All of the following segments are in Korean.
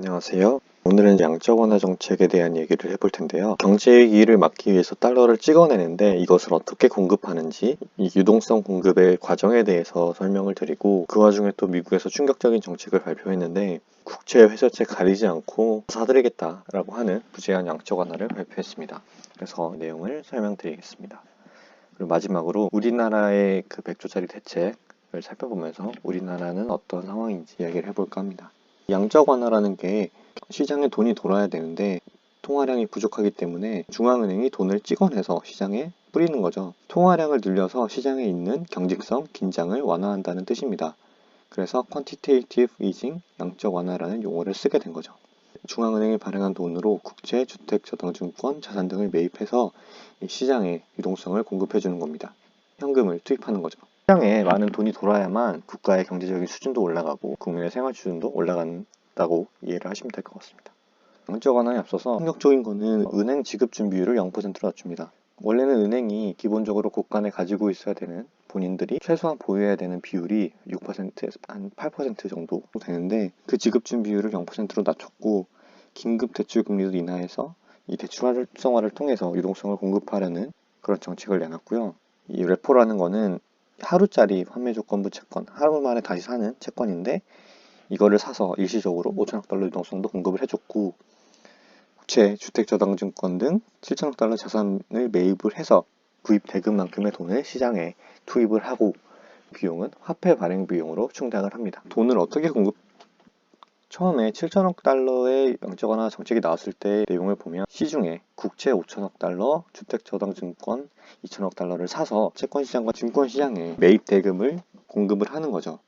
안녕하세요. 오늘은 양적 완화 정책에 대한 얘기를 해볼 텐데요. 경제 위기를 막기 위해서 달러를 찍어내는데 이것을 어떻게 공급하는지 이 유동성 공급의 과정에 대해서 설명을 드리고 그 와중에 또 미국에서 충격적인 정책을 발표했는데 국채 회사채 가리지 않고 사들이겠다라고 하는 부재한 양적 완화를 발표했습니다. 그래서 내용을 설명드리겠습니다. 그리고 마지막으로 우리나라의 그 100조짜리 대책을 살펴보면서 우리나라는 어떤 상황인지 이야기를 해볼까 합니다. 양적 완화라는 게 시장에 돈이 돌아야 되는데 통화량이 부족하기 때문에 중앙은행이 돈을 찍어내서 시장에 뿌리는 거죠. 통화량을 늘려서 시장에 있는 경직성, 긴장을 완화한다는 뜻입니다. 그래서 quantitative easing, 양적 완화라는 용어를 쓰게 된 거죠. 중앙은행이 발행한 돈으로 국채, 주택, 저당증권, 자산 등을 매입해서 이 시장에 유동성을 공급해 주는 겁니다. 현금을 투입하는 거죠. 시장에 많은 돈이 돌아야만 국가의 경제적인 수준도 올라가고 국민의 생활 수준도 올라간다고 이해를 하시면 될 것 같습니다. 양적 완화에 앞서서 충격적인 거는 은행 지급 준비율을 0%로 낮춥니다. 원래는 은행이 기본적으로 국간에 가지고 있어야 되는 본인들이 최소한 보유해야 되는 비율이 6%에서 한 8% 정도 되는데 그 지급 준 비율을 0%로 낮췄고 긴급 대출 금리도 인하해서 이 대출 활성화를 통해서 유동성을 공급하려는 그런 정책을 내놨고요. 이 레포라는 거는 하루짜리 판매 조건부 채권, 하루 만에 다시 사는 채권인데 이거를 사서 일시적으로 5천억 달러 유동성도 공급을 해줬고 국채, 주택저당증권 등 7천억 달러 자산을 매입을 해서 구입 대금만큼의 돈을 시장에 투입을 하고 비용은 화폐 발행 비용으로 충당을 합니다. 돈을 어떻게 공급? 처음에 7천억 달러의 양적 완화 정책이 나왔을 때 내용을 보면 시중에 국채 5천억 달러, 주택 저당 증권 2천억 달러를 사서 채권 시장과 증권 시장에 매입 대금을 공급을 하는 거죠.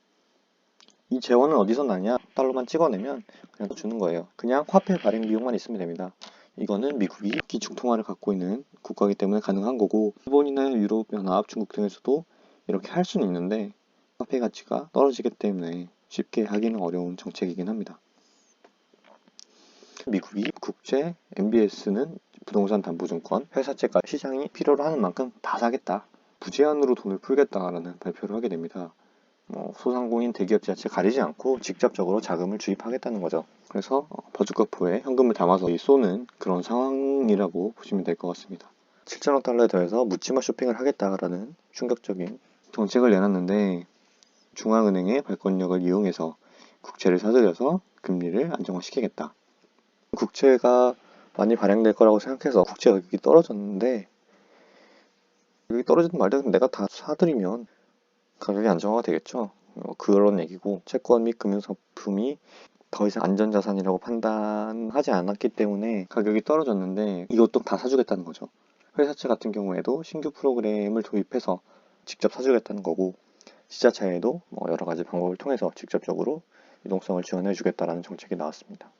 이 재원은 어디서 나냐? 달러만 찍어내면 그냥 주는 거예요. 그냥 화폐 발행 비용만 있으면 됩니다. 이거는 미국이 기축 통화를 갖고 있는 국가이기 때문에 가능한 거고 일본이나 유럽 연합, 중국 등에서도 이렇게 할 수는 있는데 화폐 가치가 떨어지기 때문에 쉽게 하기는 어려운 정책이긴 합니다. 미국이 국채, MBS는 부동산 담보증권, 회사채가 시장이 필요로 하는 만큼 다 사겠다. 부제한으로 돈을 풀겠다라는 발표를 하게 됩니다. 뭐 소상공인 대기업 자체 가리지 않고 직접적으로 자금을 주입하겠다는 거죠. 그래서 어, 버즈커프에 현금을 담아서 쏘는 그런 상황이라고 보시면 될 것 같습니다. 7천억 달러에 더해서 묻지마 쇼핑을 하겠다라는 충격적인 정책을 내놨는데 중앙은행의 발권력을 이용해서 국채를 사들여서 금리를 안정화시키겠다. 국채가 많이 발행될 거라고 생각해서 국채 가격이 떨어졌는데 여기 떨어지든 말든 내가 다 사들이면 가격이 안정화가 되겠죠. 어, 그런 얘기고 채권 및 금융상품이 더 이상 안전자산이라고 판단하지 않았기 때문에 가격이 떨어졌는데 이것도 다 사주겠다는 거죠. 회사채 같은 경우에도 신규 프로그램을 도입해서 직접 사주겠다는 거고 지자체에도 뭐 여러 가지 방법을 통해서 직접적으로 유동성을 지원해 주겠다라는 정책이 나왔습니다.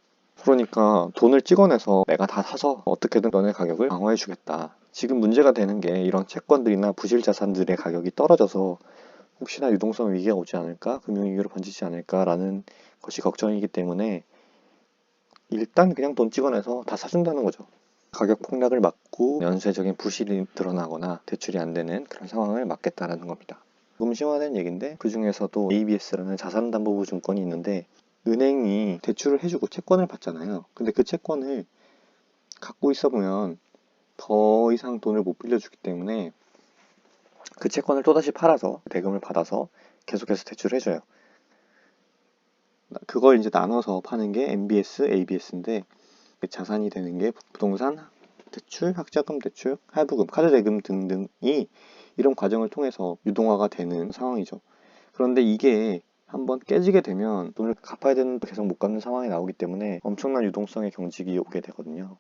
그러니까 돈을 찍어내서 내가 다 사서 어떻게든 너네 가격을 강화해 주겠다. 지금 문제가 되는 게 이런 채권들이나 부실 자산들의 가격이 떨어져서 혹시나 유동성 위기가 오지 않을까, 금융 위기로 번지지 않을까라는 것이 걱정이기 때문에 일단 그냥 돈 찍어내서 다 사준다는 거죠. 가격 폭락을 막고 연쇄적인 부실이 드러나거나 대출이 안 되는 그런 상황을 막겠다라는 겁니다. 조금 심화된 얘기인데 그 중에서도 ABS라는 자산담보부 증권이 있는데 은행이 대출을 해주고 채권을 받잖아요. 근데 그 채권을 갖고 있어 보면 더 이상 돈을 못 빌려주기 때문에 그 채권을 또다시 팔아서 대금을 받아서 계속해서 대출을 해줘요. 그걸 이제 나눠서 파는 게 MBS, ABS인데 자산이 되는 게 부동산 대출, 학자금 대출, 할부금, 카드 대금 등등이 이런 과정을 통해서 유동화가 되는 상황이죠. 그런데 이게 한번 깨지게 되면 돈을 갚아야 되는데 계속 못 갚는 상황이 나오기 때문에 엄청난 유동성의 경직이 오게 되거든요.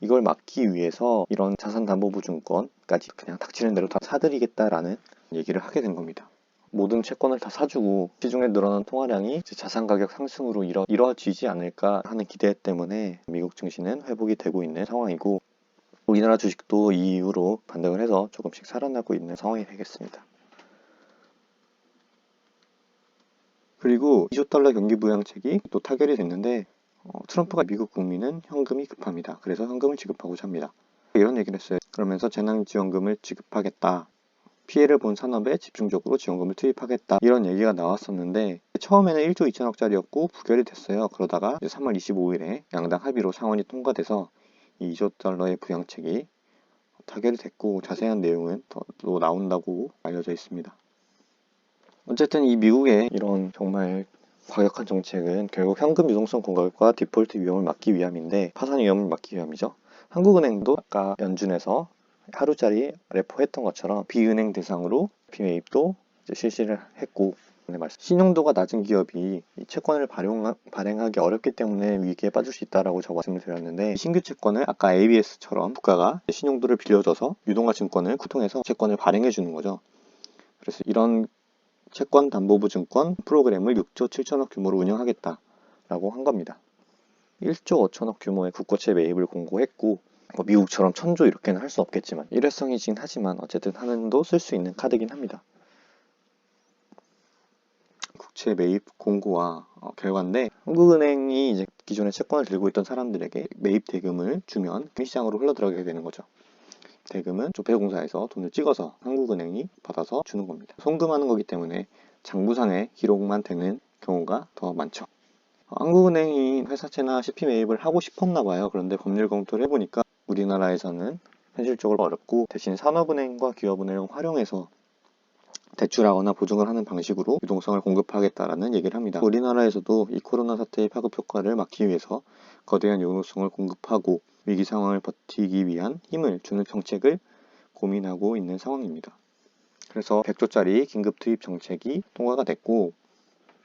이걸 막기 위해서 이런 자산담보부증권까지 그냥 닥치는 대로 다 사들이겠다라는 얘기를 하게 된 겁니다. 모든 채권을 다 사주고 시중에 늘어난 통화량이 자산 가격 상승으로 이뤄, 이뤄지지 않을까 하는 기대 때문에 미국 증시는 회복이 되고 있는 상황이고 우리나라 주식도 이 이후로 반등을 해서 조금씩 살아나고 있는 상황이 되겠습니다. 그리고 2조 달러 경기 부양책이 또 타결이 됐는데 어, 트럼프가 미국 국민은 현금이 급합니다. 그래서 현금을 지급하고자 합니다. 이런 얘기를 했어요. 그러면서 재난지원금을 지급하겠다. 피해를 본 산업에 집중적으로 지원금을 투입하겠다 이런 얘기가 나왔었는데 처음에는 1조 2천억짜리였고 부결이 됐어요. 그러다가 3월 25일에 양당 합의로 상원이 통과돼서 이 2조 달러의 부양책이 타결이 됐고 자세한 내용은 더 나온다고 알려져 있습니다. 어쨌든 이 미국의 이런 정말 과격한 정책은 결국 현금 유동성 공급과 디폴트 위험을 막기 위함인데 파산 위험을 막기 위함이죠. 한국은행도 아까 연준에서 하루짜리 레포 했던 것처럼 비은행 대상으로 비매입도 실시를 했고 네, 신용도가 낮은 기업이 이 채권을 발행하기 어렵기 때문에 위기에 빠질 수 있다라고 제가 말씀을 드렸는데 신규 채권을 아까 ABS처럼 국가가 신용도를 빌려줘서 유동화 증권을 구통해서 채권을 발행해 주는 거죠. 그래서 이런 채권 담보부 증권 프로그램을 6조 7천억 규모로 운영하겠다라고 한 겁니다. 1조 5천억 규모의 국고채 매입을 공고했고 뭐 미국처럼 천조 이렇게는 할 수 없겠지만 일회성이긴 하지만 어쨌든 하는도 쓸 수 있는 카드긴 합니다. 국채 매입 공고와 어, 결과인데 한국은행이 이제 기존에 채권을 들고 있던 사람들에게 매입 대금을 주면 시장으로 흘러들어가게 되는 거죠. 대금은 조폐공사에서 돈을 찍어서 한국은행이 받아서 주는 겁니다. 송금하는 거기 때문에 장부상의 기록만 되는 경우가 더 많죠. 어, 한국은행이 회사채나 CP 매입을 하고 싶었나 봐요. 그런데 법률 검토를 해보니까 우리나라에서는 현실적으로 어렵고 대신 산업은행과 기업은행을 활용해서 대출하거나 보증을 하는 방식으로 유동성을 공급하겠다라는 얘기를 합니다. 우리나라에서도 이 코로나 사태의 파급 효과를 막기 위해서 거대한 유동성을 공급하고 위기 상황을 버티기 위한 힘을 주는 정책을 고민하고 있는 상황입니다. 그래서 100조짜리 긴급 투입 정책이 통과가 됐고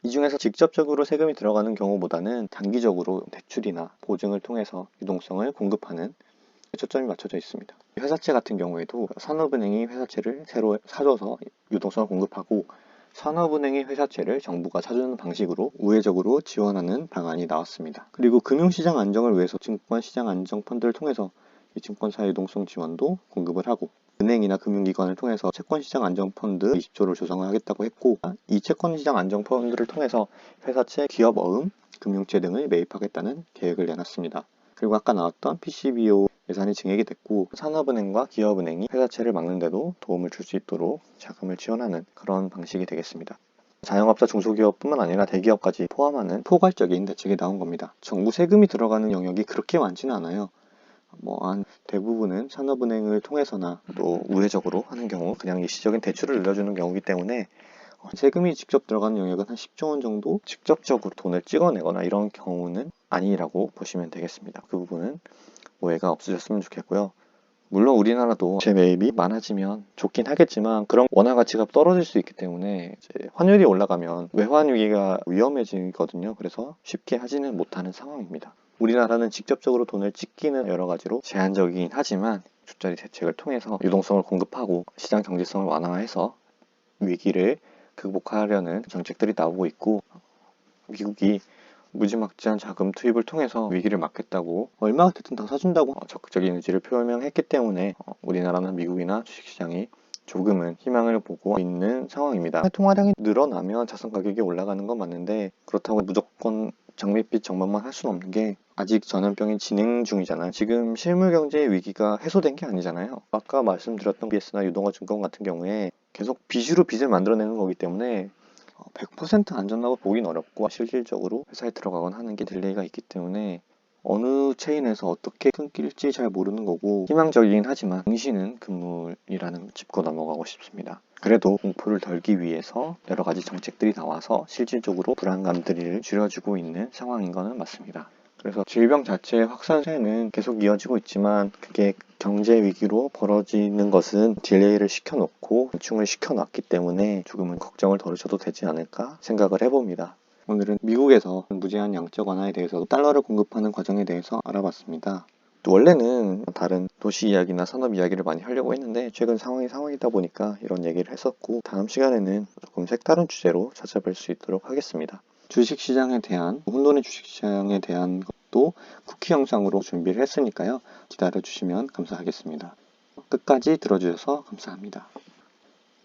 이 중에서 직접적으로 세금이 들어가는 경우보다는 단기적으로 대출이나 보증을 통해서 유동성을 공급하는 초점이 맞춰져 있습니다. 회사채 같은 경우에도 산업은행이 회사채를 새로 사줘서 유동성을 공급하고 산업은행이 회사채를 정부가 사주는 방식으로 우회적으로 지원하는 방안이 나왔습니다. 그리고 금융시장 안정을 위해서 증권 시장 안정 펀드를 통해서 이 증권사 유동성 지원도 공급을 하고 은행이나 금융기관을 통해서 채권시장 안정펀드 20조를 조성하겠다고 했고 이 채권시장 안정펀드를 통해서 회사채, 기업 어음, 금융채 등을 매입하겠다는 계획을 내놨습니다. 그리고 아까 나왔던 PCBO 예산이 증액이 됐고 산업은행과 기업은행이 회사채를 막는데도 도움을 줄 수 있도록 자금을 지원하는 그런 방식이 되겠습니다. 자영업자 중소기업뿐만 아니라 대기업까지 포함하는 포괄적인 대책이 나온 겁니다. 정부 세금이 들어가는 영역이 그렇게 많지는 않아요. 뭐한 대부분은 산업은행을 통해서나 또 우회적으로 하는 경우 그냥 일시적인 대출을 늘려주는 경우이기 때문에 어, 세금이 직접 들어가는 영역은 한 10조 원 정도 직접적으로 돈을 찍어내거나 이런 경우는 아니라고 보시면 되겠습니다. 그 부분은 오해가 없으셨으면 좋겠고요. 물론 우리나라도 제 매입이 많아지면 좋긴 하겠지만 그런 원화 가치가 떨어질 수 있기 때문에 환율이 올라가면 외환 위기가 위험해지거든요. 그래서 쉽게 하지는 못하는 상황입니다. 우리나라는 직접적으로 돈을 찍기는 여러 가지로 제한적이긴 하지만 주짜리 대책을 통해서 유동성을 공급하고 시장 경제성을 완화해서 위기를 극복하려는 정책들이 나오고 있고 미국이 무지막지한 자금 투입을 통해서 위기를 막겠다고 얼마가 됐든 다 사준다고 어, 적극적인 의지를 표명했기 때문에 어, 우리나라는 미국이나 주식시장이 조금은 희망을 보고 있는 상황입니다. 통화량이 늘어나면 자산 가격이 올라가는 건 맞는데 그렇다고 무조건 장밋빛 전망만 할 수는 없는 게 아직 전염병이 진행 중이잖아요. 지금 실물 경제의 위기가 해소된 게 아니잖아요. 아까 말씀드렸던 BS나 유동화 증권 같은 경우에 계속 빚으로 빚을 만들어내는 거기 때문에 100% 안전하고 보긴 어렵고 실질적으로 회사에 들어가거나 하는 게 딜레이가 있기 때문에 어느 체인에서 어떻게 끊길지 잘 모르는 거고 희망적이긴 하지만 증시는 금물이라는 걸 짚고 넘어가고 싶습니다. 그래도 공포를 덜기 위해서 여러 가지 정책들이 나와서 실질적으로 불안감들을 줄여주고 있는 상황인 거는 맞습니다. 그래서 질병 자체의 확산세는 계속 이어지고 있지만 그게 경제 위기로 벌어지는 것은 딜레이를 시켜놓고 연충을 시켜놨기 때문에 조금은 걱정을 덜으셔도 되지 않을까 생각을 해봅니다. 오늘은 미국에서 무제한 양적 완화에 대해서 달러를 공급하는 과정에 대해서 알아봤습니다. 또 원래는 다른 도시 이야기나 산업 이야기를 많이 하려고 했는데 최근 상황이 상황이다 보니까 이런 얘기를 했었고 다음 시간에는 조금 색다른 주제로 찾아뵐 수 있도록 하겠습니다. 주식시장에 대한 혼돈의 주식시장에 대한 것도 쿠키 영상으로 준비를 했으니까요. 기다려 주시면 감사하겠습니다. 끝까지 들어주셔서 감사합니다.